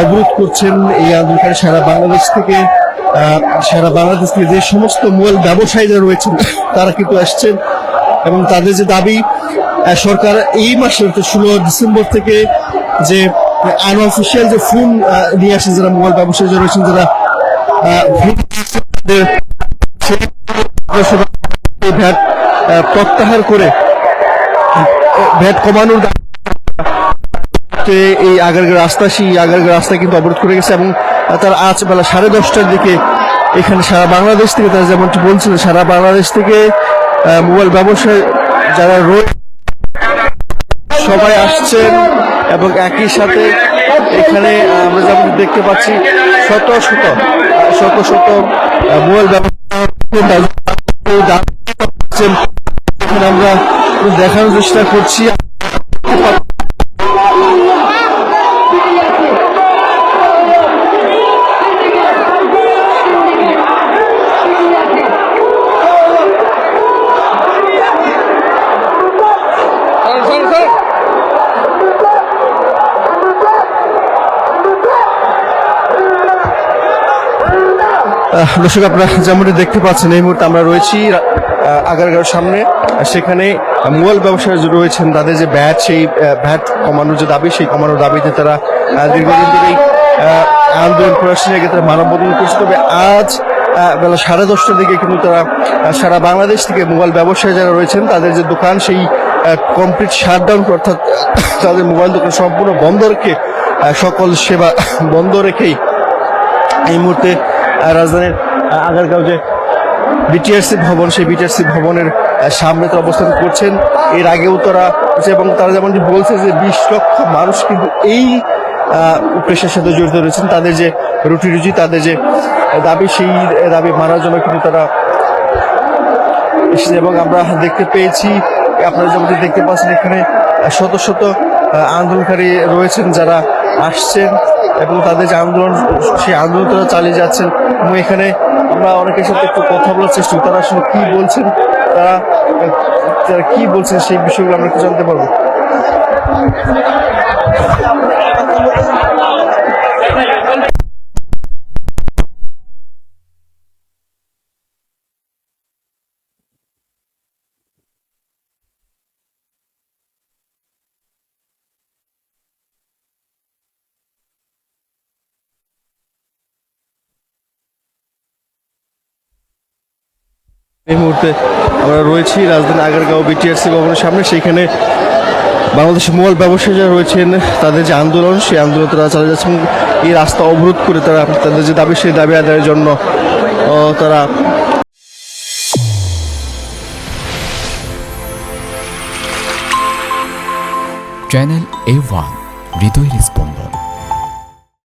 অবরোধ করছেন এই আন্দোলনকারী সারা বাংলাদেশ থেকে সারা বাংলাদেশ থেকে যে সমস্ত মূল ব্যবসায়ীরা রয়েছেন, তারা কিন্তু আসছেন। এবং তাদের যে দাবি সরকার এই মাসের ষোলো ডিসেম্বর থেকে যে আনঅফিসিয়াল যে ফোন নিয়ে আসেন যারা মোবাইল ব্যবসায়ী রয়েছেন, যারা ভ্যাট প্রত্যাহার করে ভ্যাট কমানোর দাবি এই আগারগাঁ রাস্তা, সেই আগারগাঁ রাস্তা কিন্তু অবরোধ করে গেছে এবং তার আজ বেলা সাড়ে দশটার দিকে এখানে সারা বাংলাদেশ থেকে তারা যেমনটি বলছিলেন, সারা বাংলাদেশ থেকে মোবাইল ব্যবসায় যারা রয়েছে সবাই আসছেন এবং একই সাথে এখানে আমরা যেমন দেখতে পাচ্ছি, শত শত শত শত মোবাইল ব্যবসা আমরা দেখানোর চেষ্টা করছি। দর্শক, আপনারা যেমনটি দেখতে পাচ্ছেন, এই মুহূর্তে আমরা রয়েছি আগারগাঁওর সামনে। সেখানে মোবাইল ব্যবসায়ী রয়েছেন, তাদের যে ভ্যাট সেই ভ্যাট কমানোর যে দাবি, সেই কমানোর দাবিতে তারা দীর্ঘদিন ধরেই আন্দোলন করে আসছে তারা মানববন্ধন করছে। তবে আজ বেলা সাড়ে দশটার দিকে কিন্তু তারা সারা বাংলাদেশ থেকে মোবাইল ব্যবসায়ী যারা রয়েছেন, তাদের যে দোকান, সেই কমপ্লিট শাটডাউন, অর্থাৎ তাদের মোবাইল দোকান সম্পূর্ণ বন্ধ রেখে সকল সেবা বন্ধ রেখেই এই মুহূর্তে রাজধানীর আগারগাঁও যে বিটিআরসি ভবন, সেই বিটিআরসি ভবনের সামনে তো অবস্থান করছেন। এর আগেও তারা এবং তারা যেমন বলছে যে বিশ লক্ষ মানুষ কিন্তু এই পেশার সাথে জড়িত রয়েছেন। তাদের যে রুটি রুজি, তাদের যে দাবি, সেই দাবি মানার জন্য কিন্তু তারা এসেছে এবং আমরা দেখতে পেয়েছি, আপনারা যেমনটি দেখতে পাচ্ছেন এখানে শত শত আন্দোলনকারী রয়েছেন যারা আসছেন এবং তাদের যে আন্দোলন, সেই আন্দোলন তারা চালিয়ে যাচ্ছেন এবং এখানে আমরা অনেকের সাথে একটু কথা বলার চেষ্টা তারা আসলে কী বলছেন, তারা তারা কী বলছেন সেই বিষয়গুলো আমরা একটু জানতে পারব। এই মুহূর্তে আমরা রয়েছি রাজধানী আগারগাঁও বিটিআরসি ভবনের সামনে। সেইখানে বাংলাদেশের মোবাইল ব্যবসায়ী যারা রয়েছেন, তাদের যে আন্দোলন, সেই আন্দোলন তারা চালিয়ে যাচ্ছেন এই রাস্তা অবরোধ করে তারা তাদের যে দাবি, সেই দাবি আদায়ের জন্য তারা চ্যানেল এ ওয়ান হৃদয়ের স্পন্দন।